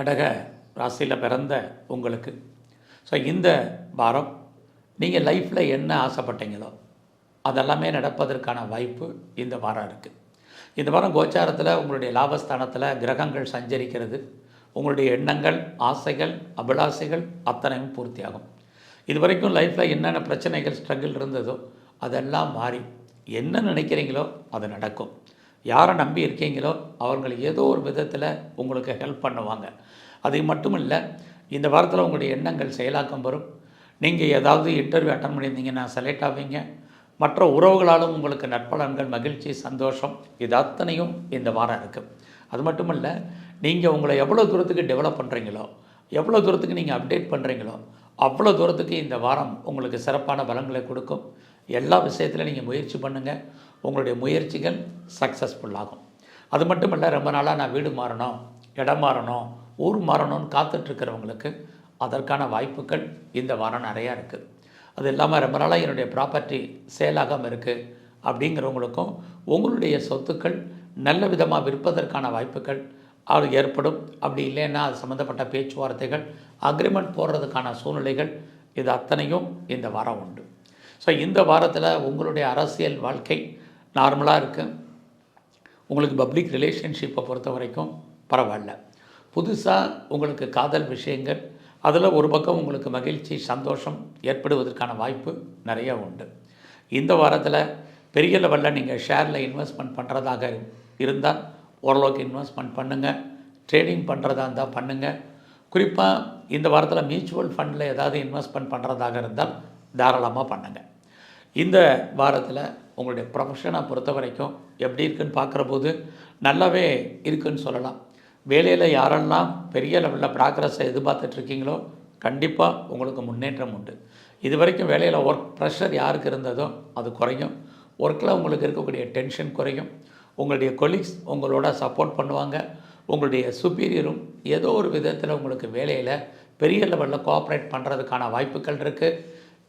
கடக ராசியில் பிறந்த உங்களுக்கு. ஸோ இந்த வாரம் நீங்கள் லைஃப்பில் என்ன ஆசைப்பட்டீங்களோ அதெல்லாமே நடப்பதற்கான வாய்ப்பு இந்த வாரம் இருக்குது இந்த வாரம் கோச்சாரத்தில் உங்களுடைய லாபஸ்தானத்தில் கிரகங்கள் சஞ்சரிக்கிறது. உங்களுடைய எண்ணங்கள் ஆசைகள் அபிலாசைகள் அத்தனையும் பூர்த்தியாகும். இது வரைக்கும் லைஃப்பில் என்னென்ன பிரச்சனைகள் ஸ்ட்ரகிள் இருந்ததோ அதெல்லாம் மாறி என்ன நினைக்கிறீங்களோ அது நடக்கும். யாரை நம்பி இருக்கீங்களோ அவர்கள் ஏதோ ஒரு விதத்தில் உங்களுக்கு ஹெல்ப் பண்ணுவாங்க. அது மட்டும் இல்லை இந்த வாரத்தில் உங்களுடைய எண்ணங்கள் செயலாக்கம் வரும். நீங்கள் ஏதாவது இன்டர்வியூ அட்டன் பண்ணியிருந்தீங்கன்னா செலக்ட் ஆவீங்க. மற்ற உறவுகளாலும் உங்களுக்கு நற்பலன்கள் மகிழ்ச்சி சந்தோஷம் இது அத்தனையும் இந்த வாரம் இருக்குது அது மட்டும் இல்லை நீங்கள் உங்களை எவ்வளோ தூரத்துக்கு டெவலப் பண்ணுறீங்களோ எவ்வளோ தூரத்துக்கு நீங்கள் அப்டேட் பண்ணுறீங்களோ அவ்வளோ தூரத்துக்கு இந்த வாரம் உங்களுக்கு சிறப்பான பலங்களை கொடுக்கும். எல்லா விஷயத்திலும் நீங்கள் முயற்சி பண்ணுங்கள் உங்களுடைய முயற்சிகள் சக்ஸஸ்ஃபுல் ஆகும். அது மட்டும் இல்லை ரொம்ப நாளாக நான் வீடு மாறணும் இடம் மாறணும் ஊர் மாறணும்னு காத்துட்ருக்கிறவங்களுக்கு அதற்கான வாய்ப்புகள் இந்த வாரம் நிறையா இருக்குது அது இல்லாமல் ரொம்ப நாளாக என்னுடைய ப்ராப்பர்ட்டி சேலாகாமல் இருக்குது அப்படிங்கிறவங்களுக்கும் உங்களுடைய சொத்துக்கள் நல்ல விதமாக விற்பதற்கான வாய்ப்புகள் அது ஏற்படும். அப்படி இல்லைன்னா அது சம்மந்தப்பட்ட பேச்சுவார்த்தைகள் அக்ரிமெண்ட் போடுறதுக்கான சூழ்நிலைகள் இது அத்தனையும் இந்த வாரம் உண்டு. ஸோ இந்த வாரத்தில் உங்களுடைய அரசியல் வாழ்க்கை நார்மலாக இருக்குது உங்களுக்கு பப்ளிக் ரிலேஷன்ஷிப்பை பொறுத்த வரைக்கும் பரவாயில்ல. புதுசாக உங்களுக்கு காதல் விஷயங்கள் அதில் ஒரு பக்கம் உங்களுக்கு மகிழ்ச்சி சந்தோஷம் ஏற்படுவதற்கான வாய்ப்பு நிறைய உண்டு. இந்த வாரத்தில் பெரிய லெவலில் நீங்கள் ஷேரில் இன்வெஸ்ட்மெண்ட் பண்ணுறதாக இருந்தால் ஓரளவுக்கு இன்வெஸ்ட்மெண்ட் பண்ணுங்கள் ட்ரேடிங் பண்ணுறதா இருந்தால் பண்ணுங்கள் குறிப்பாக இந்த வாரத்தில் மியூச்சுவல் ஃபண்டில் ஏதாவது இன்வெஸ்ட்மெண்ட் பண்ணுறதாக இருந்தால் தாராளமாக பண்ணுங்கள் இந்த வாரத்தில் உங்களுடைய ப்ரொஃபஷனை பொறுத்த வரைக்கும் எப்படி இருக்குன்னு பார்க்குற போது நல்லாவே இருக்குன்னு சொல்லலாம். வேலையில் யாரெல்லாம் பெரிய லெவலில் ப்ராக்ரஸை எதிர்பார்த்துட்ருக்கீங்களோ கண்டிப்பாக உங்களுக்கு முன்னேற்றம் உண்டு. இது வரைக்கும் வேலையில் ஒர்க் ப்ரெஷர் யாருக்கு இருந்ததோ அது குறையும். ஒர்க்கில் உங்களுக்கு இருக்கக்கூடிய டென்ஷன் குறையும். உங்களுடைய கொலீக்ஸ் உங்களோட சப்போர்ட் பண்ணுவாங்க. உங்களுடைய சுப்பீரியரும் ஏதோ ஒரு விதத்தில் உங்களுக்கு வேலையில் பெரிய லெவலில் கோஆப்ரேட் பண்ணுறதுக்கான வாய்ப்புகள் இருக்குது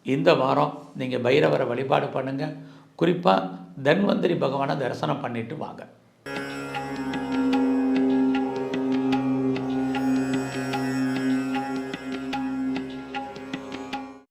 இந்த வாரம் நீங்கள் பைரவரை வழிபாடு பண்ணுங்கள் குறிப்பாக தன்வந்திரி பகவானை தரிசனம் பண்ணிட்டு வாங்க.